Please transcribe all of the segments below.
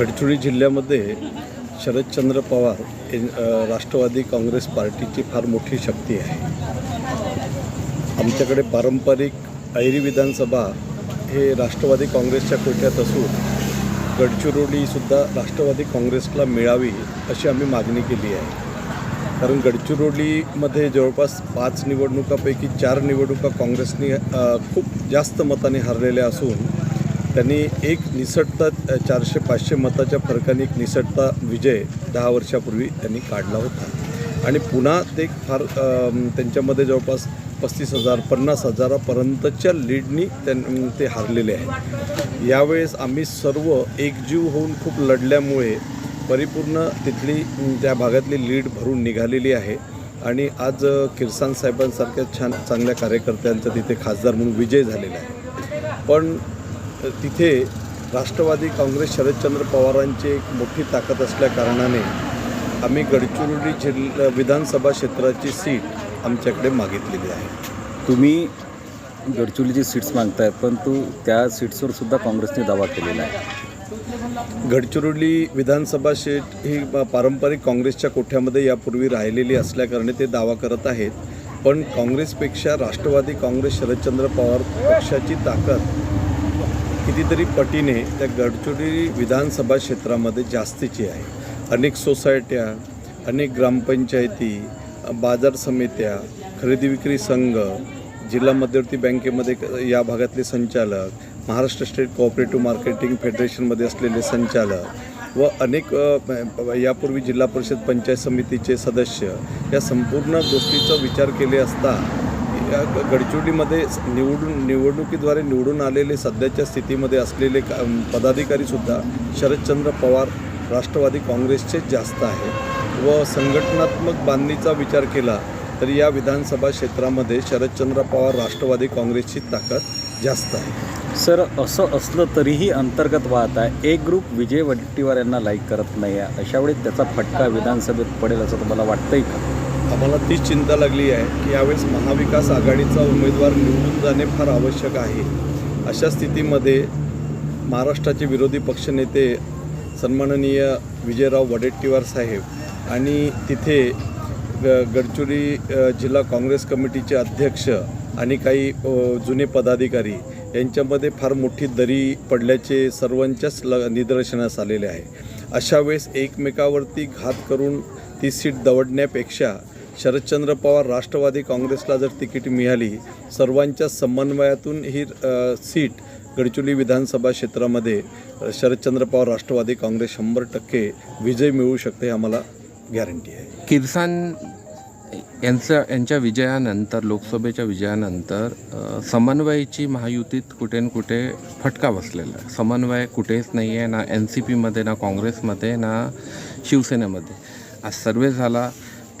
गडचिरोली जिल्ह्यामध्ये शरदचंद्र पवार हे राष्ट्रवादी काँग्रेस पार्टीची फार मोठी शक्ती आहे. आमच्याकडे पारंपरिक ऐरी विधानसभा हे राष्ट्रवादी काँग्रेसच्या कोट्यात असून गडचिरोलीसुद्धा राष्ट्रवादी काँग्रेसला मिळावी अशी आम्ही मागणी केली आहे. कारण गडचिरोलीमध्ये जवळपास पाच निवडणुकापैकी चार निवडणुका काँग्रेसने खूप जास्त मताने हरलेल्या असून त्यांनी एक निसटता चारशे पाचशे मताच्या फरकाने एक निसटता विजय दहा वर्षापूर्वी त्यांनी काढला होता. आणि पुन्हा ते फार त्यांच्यामध्ये जवळपास पस्तीस हजार पन्नास हजारापर्यंतच्या लीडनी त्यां ते हारलेले आहेत. यावेळेस आम्ही सर्व एकजीव होऊन खूप लढल्यामुळे परिपूर्ण तिथली त्या भागातली लीड भरून निघालेली आहे. आणि आज किरसान साहेबांसारख्या छान चांगल्या कार्यकर्त्यांचा तिथे खासदार म्हणून विजय झालेला आहे. पण तिथे राष्ट्रवादी काँग्रेस शरदचंद्र पवारांची एक मोठी ताकद असल्या कारणाने आम्ही गडचिरोली जिल्हा विधानसभा क्षेत्राची सीट आमच्याकडे मागितलेली आहे. तुम्ही गडचिरोलीची सीट्स मागताय परंतु त्या सीट्सवर सुद्धा काँग्रेसने दावा केलेला आहे. गडचिरोली विधानसभा सीट ही पारंपरिक काँग्रेसच्या कोठ्यामध्ये यापूर्वी राहिलेली असल्याकारणे ते दावा करत आहेत. पण काँग्रेसपेक्षा राष्ट्रवादी काँग्रेस शरदचंद्र पवार पक्षाची ताकद कितीतरी पटीने त्या गडचिरोली विधानसभा क्षेत्रामध्ये जास्तीची आहे. अनेक सोसायट्या अनेक ग्रामपंचायती बाजार समित्या खरेदी विक्री संघ जिल्हा मध्यवर्ती बँकेमध्ये या भागातले संचालक महाराष्ट्र स्टेट कोऑपरेटिव्ह मार्केटिंग फेडरेशनमध्ये असलेले संचालक व अनेक यापूर्वी जिल्हा परिषद पंचायत समितीचे सदस्य या संपूर्ण गोष्टीचा विचार केले असता या ग- गडचिरोलीमध्ये निवडून निवडणुकीद्वारे निवडून आलेले सध्याच्या स्थितीमध्ये असलेले का- पदाधिकारीसुद्धा शरदचंद्र पवार राष्ट्रवादी काँग्रेसचे जास्त आहे. व संघटनात्मक बांधणीचा विचार केला तर या विधानसभा क्षेत्रामध्ये शरदचंद्र पवार राष्ट्रवादी काँग्रेसची ताकद जास्त आहे. सर असं असलं तरीही अंतर्गत वाहत आहे. एक ग्रुप विजय वडेट्टीवार यांना लाईक करत नाही आहे अशावेळी त्याचा फटका विधानसभेत पडेल असं तुम्हाला वाटतंय का? आम्हाला तीच चिंता लागली आहे की यावेळेस महाविकास आघाडीचा उमेदवार निवडून जाणे फार आवश्यक आहे. अशा स्थितीमध्ये महाराष्ट्राचे विरोधी पक्षनेते सन्माननीय विजयराव वडेट्टीवार साहेब आणि तिथे ग गडचिरोली जिल्हा काँग्रेस कमिटीचे अध्यक्ष आणि काही जुने पदाधिकारी यांच्यामध्ये फार मोठी दरी पडल्याचे सर्वांच्याच ल निदर्शनास आलेले आहे. अशा वेळेस एकमेकावरती घात करून ती सीट दवडण्यापेक्षा शरदचंद्र पवार राष्ट्रवादी काँग्रेसला जर तिकीट मिळाली सर्वांच्या समन्वयातून ही सीट गडचिरोली विधानसभा क्षेत्रामध्ये शरदचंद्र पवार राष्ट्रवादी काँग्रेस शंभर टक्के विजय मिळू शकते हे आम्हाला गॅरंटी आहे. किर्सान यांच्या यांच्या विजयानंतर लोकसभेच्या विजयानंतर समन्वयाची महायुतीत कुठे न कुठे फटका बसलेला आहे. समन्वय कुठेच नाही आहे ना एन सी पीमध्ये ना काँग्रेसमध्ये ना शिवसेनेमध्ये. आज सर्वे झाला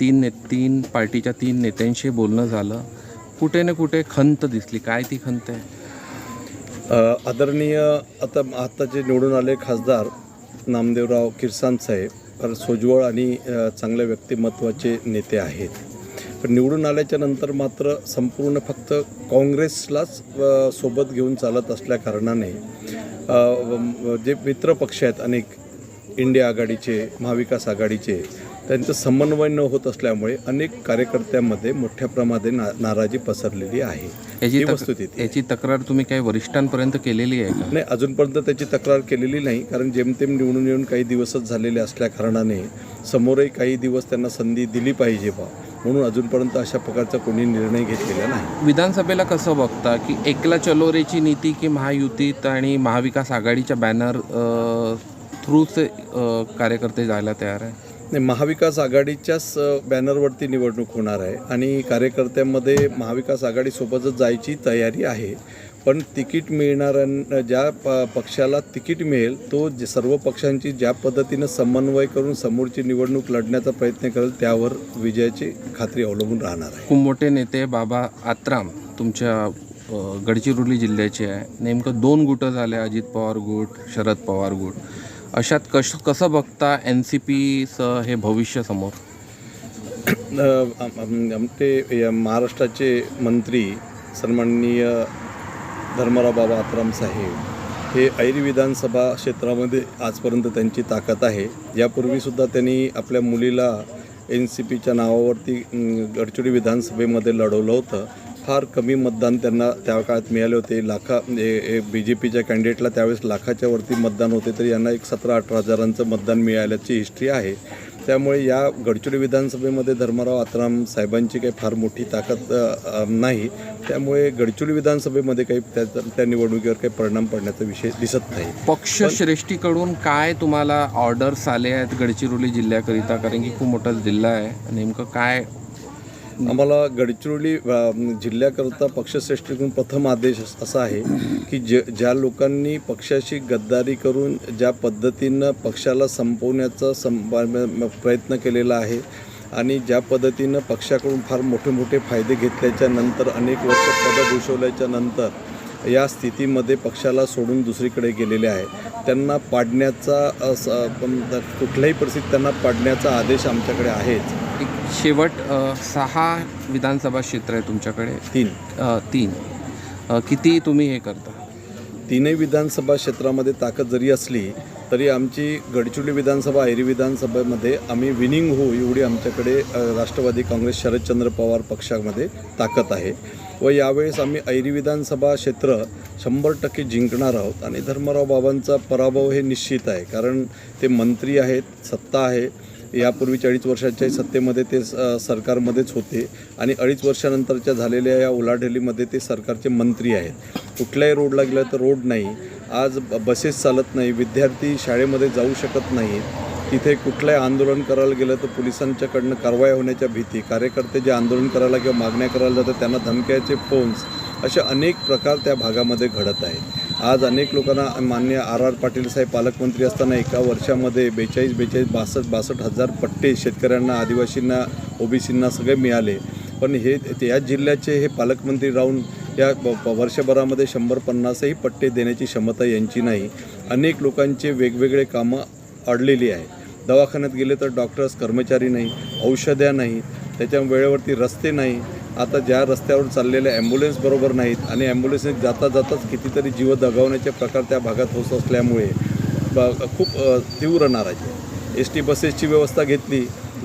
तीन ने तीन पार्टीच्या तीन नेत्यांशी बोलणं झालं. कुठे ना कुठे खंत दिसली. काय ती खंत आहे? आदरणीय आता आत्ताचे निवडून आले खासदार नामदेवराव किरसान साहेब फार सोज्वळ आणि चांगल्या व्यक्तिमत्वाचे नेते आहेत. पण निवडून आल्याच्यानंतर मात्र संपूर्ण फक्त काँग्रेसलाच सोबत घेऊन चालत असल्या कारणाने जे मित्रपक्ष आहेत अनेक इंडिया आघाडीचे महाविकास आघाडीचे त्यांचं समन्वय न होत असल्यामुळे अनेक कार्यकर्त्यांमध्ये मोठ्या प्रमाणात ना नाराजी पसरलेली आहे. याची वस्तुस्थिती याची तक्रार तुम्ही काही वरिष्ठांपर्यंत केलेली आहे का? नाही अजूनपर्यंत त्याची तक्रार केलेली नाही कारण जेमतेम निवडून येऊन काही दिवसच झालेले असल्या कारणाने समोरही काही दिवस त्यांना संधी दिली पाहिजे बा. म्हणून अजूनपर्यंत अशा प्रकारचा कोणी निर्णय घेतलेला नाही. विधानसभेला कसं बघता की एकला चलोरेची नीती की महायुतीत आणि महाविकास आघाडीच्या बॅनर थ्रूच कार्यकर्ते जायला तयार आहे? नाही महाविकास आघाडीच्याच बॅनरवरती निवडणूक होणार आहे आणि कार्यकर्त्यांमध्ये महाविकास आघाडीसोबतच जायची तयारी आहे. पण तिकीट मिळणाऱ्यांना ज्या प पक्षाला तिकीट मिळेल तो जे सर्व पक्षांची ज्या पद्धतीनं समन्वय करून समोरची निवडणूक लढण्याचा प्रयत्न करेल त्यावर विजयाची खात्री अवलंबून राहणार आहे. खूप मोठे नेते बाबा आत्राम तुमच्या गडचिरोली जिल्ह्याचे आहे. नेमकं दोन गुटं झाले अजित पवार गुट शरद पवार गुट. अशात कश कसं बघता एन सी पीचं हे भविष्य समोर? आम- आमचे या महाराष्ट्राचे मंत्री सन्माननीय धर्मराव बाबा आत्राम साहेब हे ऐरी विधानसभा क्षेत्रामध्ये आजपर्यंत त्यांची ताकद आहे. यापूर्वीसुद्धा त्यांनी आपल्या मुलीला एन सी पीच्या नावावरती गडचिरोली विधानसभेमध्ये लढवलं होतं. फार कमी मतदान त्यांना त्या काळात मिळाले होते. लाखा बी जे पीच्या कॅन्डिडेटला त्यावेळेस लाखाच्या वरती मतदान होते तर यांना एक सतरा अठरा हजारांचं मतदान मिळाल्याची हिस्ट्री आहे. त्यामुळे या गडचिरोली विधानसभेमध्ये धर्मराव आत्राम साहेबांची काही फार मोठी ताकद नाही. त्यामुळे गडचिरोली विधानसभेमध्ये काही त्या त्या निवडणुकीवर काही परिणाम पडण्याचा विषय दिसत नाही. पक्षश्रेष्ठीकडून काय तुम्हाला ऑर्डर्स आले आहेत गडचिरोली जिल्ह्याकरिता? कारण की खूप मोठा जिल्हा आहे. नेमकं काय आम्हाला गडचिरोली जिल्ह्याकरता पक्षश्रेष्ठीकडून प्रथम आदेश असा आहे की ज ज्या लोकांनी पक्षाशी गद्दारी करून ज्या पद्धतीनं पक्षाला संपवण्याचा सं प्रयत्न केलेला आहे आणि ज्या पद्धतीनं पक्षाकडून फार मोठे मोठे फायदे घेतल्याच्या नंतर अनेक वर्ष पदं भूषवल्याच्या नंतर या स्थितीमध्ये पक्षाला सोडून दुसरीकडे गेलेले आहे. त्यांना पाडण्याचा पण कुठल्याही परिस्थितीत त्यांना पाडण्याचा आदेश आमच्याकडे आहेच. शेवट सहा विधानसभा क्षेत्र आहे तुमच्याकडे. तीन. तीन. किती तुम्ही हे करता? तीनही विधानसभा क्षेत्रामध्ये ताकद जरी असली तरी आमची गडचिरोली विधानसभा ऐरी विधानसभेमध्ये आम्ही विनिंग होऊ एवढी आमच्याकडे राष्ट्रवादी काँग्रेस शरदचंद्र पवार पक्षामध्ये ताकद आहे. व यावेळेस आम्ही ऐरी विधानसभा क्षेत्र शंभर टक्के जिंकणार आहोत. आणि धर्मराव बाबांचा पराभव हे निश्चित आहे कारण ते मंत्री आहेत सत्ता आहे. यापूर्वी अडीच वर्षाच्या सत्तेमध्ये ते स- सरकारमध्येच होते आणि अडीच वर्षानंतरच्या झालेल्या या उलाढालीमध्ये ते सरकारचे मंत्री आहेत. कुठल्याही रोडला गेलं तर रोड नाही. आज ब- बसेस चालत नाही विद्यार्थी शाळेमध्ये जाऊ शकत नाहीत. तिथे कुठलंही आंदोलन करायला गेलं तर पोलिसांच्याकडनं कारवाई होण्याच्या भीती. कार्यकर्ते जे आंदोलन करायला किंवा मागण्या करायला जातात त्यांना धमक्याचे फोन्स असे अनेक प्रकार त्या भागामध्ये घडत आहेत. आज अनेक लोकांना मान्य आर आर पाटील साहेब पालकमंत्री असताना एका वर्षामध्ये बेचाळीस बेचाळीस बासष्ट बासष्ट हजार पट्टे शेतकऱ्यांना आदिवासींना ओबीसींना सगळे मिळाले. पण हे ते- या जिल्ह्याचे हे पालकमंत्री राहून या वर्षभरामध्ये शंभर पन्नासही पट्टे देण्याची क्षमता यांची नाही. अनेक लोकांचे वेगवेगळे कामं अडलेली आहेत दवाखान्यात गेले तर डॉक्टर्स कर्मचारी नाही औषध्या नाही त्याच्या वेळेवरती रस्ते नाही आता ज्या रस्त्यावर चाललेल्या ॲम्ब्युलन्स बरोबर नाहीत आणि ॲम्ब्युलन्सने जाता जाताच कितीतरी जीव दगावण्याचे प्रकार त्या भागात होत असल्यामुळे ब- खूप तीव्र नाराजी. आहे एस टी बसेसची व्यवस्था घेतली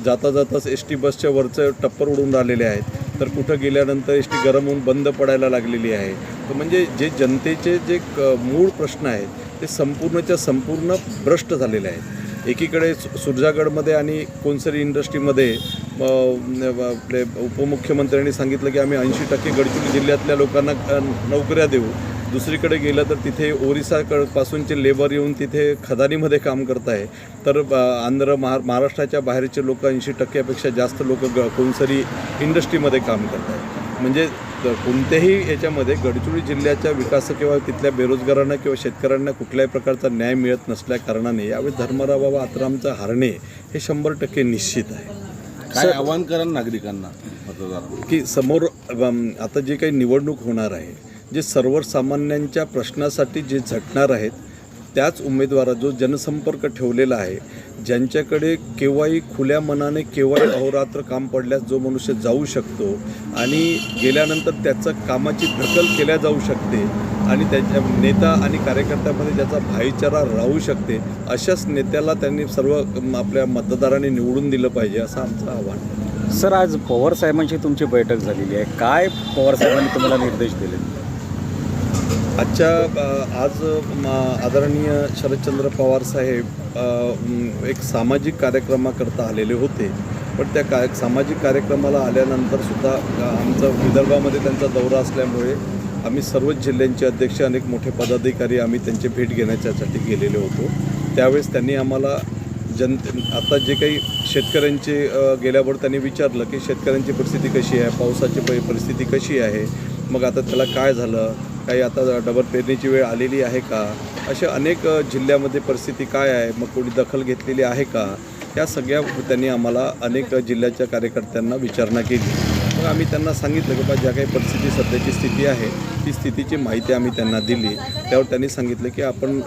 जाता जाताच एस टी बसच्या वरचं टप्पर उडून राहिलेले आहेत. तर कुठं गेल्यानंतर एस टी गरम होऊन बंद पडायला लागलेली आहे. तर म्हणजे जे जनतेचे जे क मूळ प्रश्न आहेत ते संपूर्णच्या संपूर्ण भ्रष्ट झालेले आहेत. एकीकडे सुरजागडमध्ये आणि कोनसरी इंडस्ट्रीमध्ये आपले उपमुख्यमंत्र्यांनी सांगितलं की आम्ही ऐंशी टक्के गडचिरोली जिल्ह्यातल्या लोकांना नोकऱ्या देऊ. दुसरीकडे गेलं तर तिथे ओरिसाकडपासूनचे लेबर येऊन तिथे खदानीमध्ये काम करत आहे तर आंध्र महा महाराष्ट्राच्या बाहेरचे लोक ऐंशी टक्क्यापेक्षा जास्त लोक ग कोणसरी इंडस्ट्रीमध्ये काम करत आहेत म्हणजे कोणत्याही याच्यामध्ये गडचिरोली जिल्ह्याच्या विकास किंवा तिथल्या बेरोजगारांना किंवा शेतकऱ्यांना कुठल्याही प्रकारचा न्याय मिळत नसल्या कारणाने यावेळी धर्मराव बाबा आत्रामचं हारणे हे शंभर टक्के निश्चित आहे. काय आव्हान करा नागरिकांना मतदारांना? की समोर अम, आता जे काही निवडणूक होणार आहे जे सर्वसामान्यांच्या प्रश्नासाठी जे झटणार आहेत त्याच उमेदवारा जो जनसंपर्क ठेवलेला आहे ज्यांच्याकडे केव्हाही खुल्या मनाने केव्हाही अहोरात्र काम पडल्यास जो मनुष्य जाऊ शकतो आणि गेल्यानंतर त्याचं कामाची दखल केल्या जाऊ शकते आणि त्याच्या नेता आणि कार्यकर्त्यामध्ये ज्याचा भाईचारा राहू शकते अशाच नेत्याला त्यांनी सर्व आपल्या मतदारांनी निवडून दिलं पाहिजे असं आमचं आव्हान. सर आज पवार साहेबांची तुमची बैठक झालेली आहे. काय पवार साहेबांनी तुम्हाला निर्देश दिले? आजच्या आज आदरणीय शरदचंद्र पवार साहेब एक सामाजिक कार्यक्रमाकरता आलेले होते. पण त्या का सामाजिक कार्यक्रमाला आल्यानंतर सुद्धा आमचा विदर्भामध्ये त्यांचा दौरा असल्यामुळे आम्ही सर्वच जिल्ह्यांचे अध्यक्ष अनेक मोठे पदाधिकारी आम्ही त्यांची भेट घेण्याच्यासाठी गेलेले होतो. त्यावेळेस त्यांनी आम्हाला जन आता जे काही शेतकऱ्यांचे गेल्यावर त्यांनी विचारलं की शेतकऱ्यांची परिस्थिती कशी आहे पावसाची प परिस्थिती कशी आहे मग आता त्याला काय झालं काही आता डबल पेरणीची वेळ आलेली आहे का? अशा अनेक जिल्ह्यामध्ये परिस्थिती काय आहे? मग कोणी दखल घेतलेली आहे का? या सगळ्या त्यांनी आम्हाला अनेक जिल्ह्याच्या कार्यकर्त्यांना विचारणा केली. मग आम्ही त्यांना सांगितलं की बा ज्या काही परिस्थिती सध्याची स्थिती आहे ती स्थितीची माहिती आम्ही त्यांना दिली. त्यावर त्यांनी सांगितलं की आपण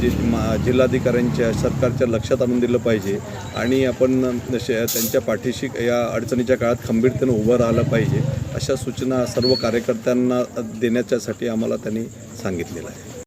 जे मा- जिल्हाधिकाऱ्यांच्या सरकारच्या लक्षात आणून दिलं पाहिजे आणि आपण शे- त्यांच्या पाठीशी या अडचणीच्या काळात खंबीरतेनं उभं राहिलं पाहिजे अशा सूचना सर्व कार्यकर्त्यांना देण्याच्यासाठी आम्हाला त्यांनी सांगितलेलं आहे.